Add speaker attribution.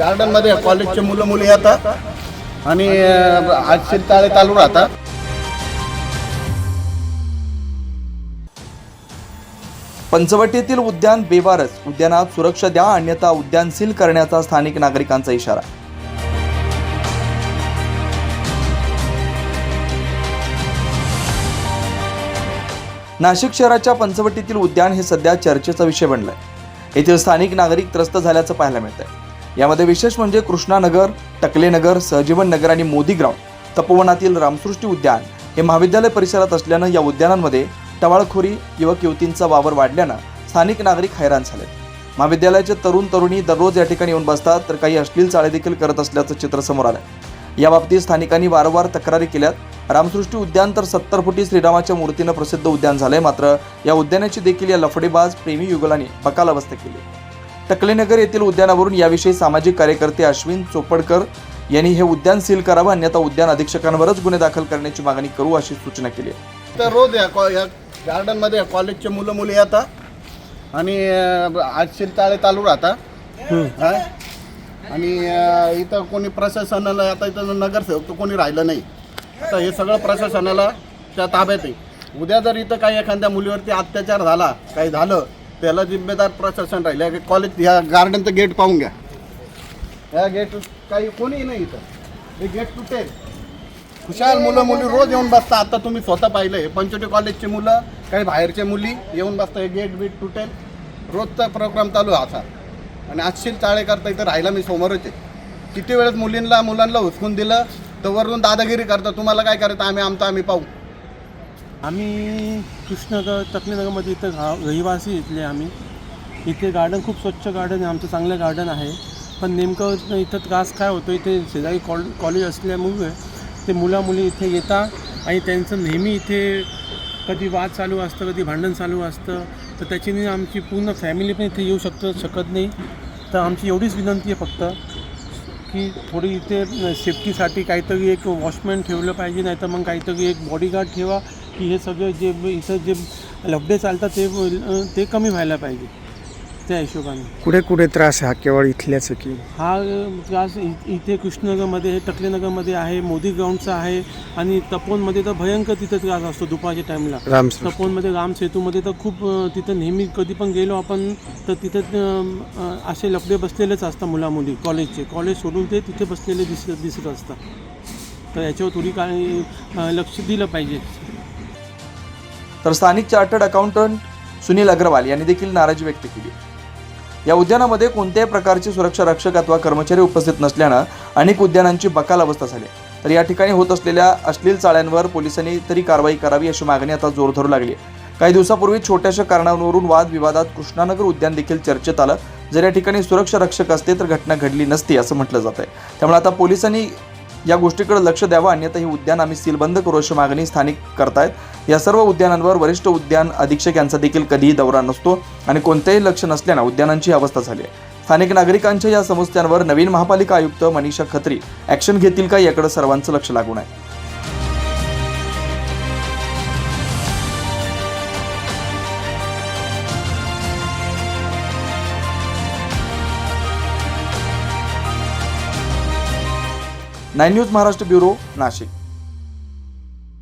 Speaker 1: गार्डनमध्ये कॉलेजचे मुलं मुली येतात आणि आज ताळे चालू राहतात.
Speaker 2: पंचवटीतील उद्यान बेवारच. उद्यानात सुरक्षा द्या अन्यथा उद्यान सील करण्याचा स्थानिक नागरिकांचा इशारा. नाशिक शहराच्या पंचवटीतील उद्यान हे सध्या चर्चेचा विषय बनलाय. येथील स्थानिक नागरिक त्रस्त झाल्याचं पाहायला मिळतंय. यामध्ये विशेष म्हणजे कृष्णानगर टकलेनगर सहजीवन नगर आणि मोदी ग्राउंड तपोवनातील रामसृष्टी उद्यान हे महाविद्यालय परिसरात असल्यानं या उद्यानांमध्ये टवाळखोरी युवक युवतींचा वावर वाढल्यानं स्थानिक नागरिक हैराण झाले. महाविद्यालयाचे तरुण तरुणी दररोज या ठिकाणी येऊन बसतात तर काही अश्लील चाळे देखील करत असल्याचं चित्र समोर आलं याबाबतीत स्थानिकांनी वारंवार तक्रारी केल्यात. रामसृष्टी उद्यान तर सत्तर फुटी श्रीरामाच्या मूर्तीनं प्रसिद्ध उद्यान झालंय मात्र या उद्यानाची देखील या लफडेबाज प्रेमी युगलांनी बकालावस्था केली. टकलेनगर येथील उद्यानावरून याविषयी सामाजिक कार्यकर्ते अश्विन चोपडकर यांनी हे उद्यान सील करावं अन्यथा उद्यान अधीक्षकांवरच गुन्हे दाखल करण्याची मागणी करू अशी सूचना केली आहे.
Speaker 1: तर रोज या कॉ या गार्डनमध्ये कॉलेजचे मुलं मुली येतात आणि आज ताळे चालू राहतात. हा? आणि इथं कोणी प्रशासनाला आता इथं नगरसेवक तर कोणी राहिलं नाही. आता हे सगळं प्रशासनाला त्या ताब्यात आहे. उद्या जर इथं काही एखाद्या मुलीवरती अत्याचार झाला काही झालं त्याला जिम्मेदार प्रशासन राहिलं. कॉलेज ह्या गार्डनचं गेट पाहून घ्या. ह्या गेट काही कोणी नाही इथं. हे गेट तुटेल खुशाल मुलं मुली रोज येऊन बसता आता तुम्ही स्वतः पाहिलंय पंचवटी कॉलेजची मुलं काही बाहेरच्या मुली येऊन बसता गेट बीट तुटेल. रोजचा प्रोग्राम चालू आहे असा. आणि आजशील चाळे करता इथं राहिला मी समोरच आहे. किती वेळेस मुलींना मुलांना हुसकून दिलं तर वरून दादागिरी करता. तुम्हाला काय करायचं? आम्ही आमचं आम्ही पाहू.
Speaker 3: आम्ही कृष्णनगर तकलीनगरमध्ये इथं गा रहिवासी इथले आम्ही. इथे गार्डन खूप स्वच्छ गार्डन आहे आमचं चांगलं गार्डन आहे. पण नेमकं इथं त्रास काय होतो इथे शेजारी कॉल कॉलेज असल्यामुळे ते मुलामुली इथे येतात आणि त्यांचं नेहमी इथे कधी वाद चालू असतं कधी भांडण चालू असतं. तर त्याच्याने आमची पूर्ण फॅमिली पण इथे येऊ शकतं शकत नाही. तर आमची एवढीच विनंती आहे फक्त की थोडी इथे सेफ्टीसाठी काहीतरी एक वॉचमॅन ठेवलं पाहिजे नाही तर मग काहीतरी एक बॉडीगार्ड ठेवा. की हे सगळे जे इथं जे लफडे चालतात ते ते कमी व्हायला पाहिजे त्या हिशोबाने.
Speaker 4: कुठे कुठे त्रास आहे? हा केवळ इथल्याच की?
Speaker 3: हा त्रास इ- इथे कृष्णनगरमध्ये टकलेनगरमध्ये आहे मोदी ग्राउंडचा आहे आणि तपोनमध्ये तर भयंकर तिथे त्रास असतो दुपारच्या टाईमला
Speaker 4: रामसर
Speaker 3: तपोनमध्ये राम सेतूमध्ये तर खूप अ, तिथं नेहमी कधी पण गेलो आपण तर तिथं असे लफडे बसलेलेच असतात मुला मुली कॉलेजचे कॉलेज सोडून ते तिथे बसलेले दिसत दिसत असतात. तर याच्यावर थोडी काय अ, लक्ष दिलं पाहिजे.
Speaker 2: तर स्थानिक चार्टर्ड अकाउंटंट सुनील अग्रवाल यांनी देखील नाराजी व्यक्त केली. या उद्यानामध्ये कोणत्याही प्रकारचे सुरक्षा रक्षक अथवा कर्मचारी उपस्थित नसल्यानं अनेक उद्यानांची बकाल अवस्था झाली. तर या ठिकाणी होत असलेल्या अश्लील चाळ्यांवर पोलिसांनी तरी कारवाई करावी अशी मागणी आता जोर धरू लागली काही दिवसापूर्वी छोट्याशा कारणावरून वादविवादात कृष्णानगर उद्यान देखील चर्चेत आलं. जर या ठिकाणी सुरक्षा रक्षक असते तर घटना घडली नसती असं म्हटलं जात आहे त्यामुळे आता पोलिसांनी या गोष्टीकडे लक्ष द्यावं अन्यथा ही उद्यान आम्ही सीलबंद करू अशी मागणी स्थानिक करतायत. या सर्व उद्यानांवर वरिष्ठ उद्यान अधीक्षक यांचा देखील कधीही दौरा नसतो आणि कोणतेही लक्ष नसल्यानं उद्यानांची अवस्था झाली आहे. स्थानिक नागरिकांच्या या समस्यांवर नवीन महापालिका आयुक्त मनीषा खत्री ॲक्शन घेतील का याकडे सर्वांचं लक्ष लागून आहे. Nine news Maharashtra bureau Nashik.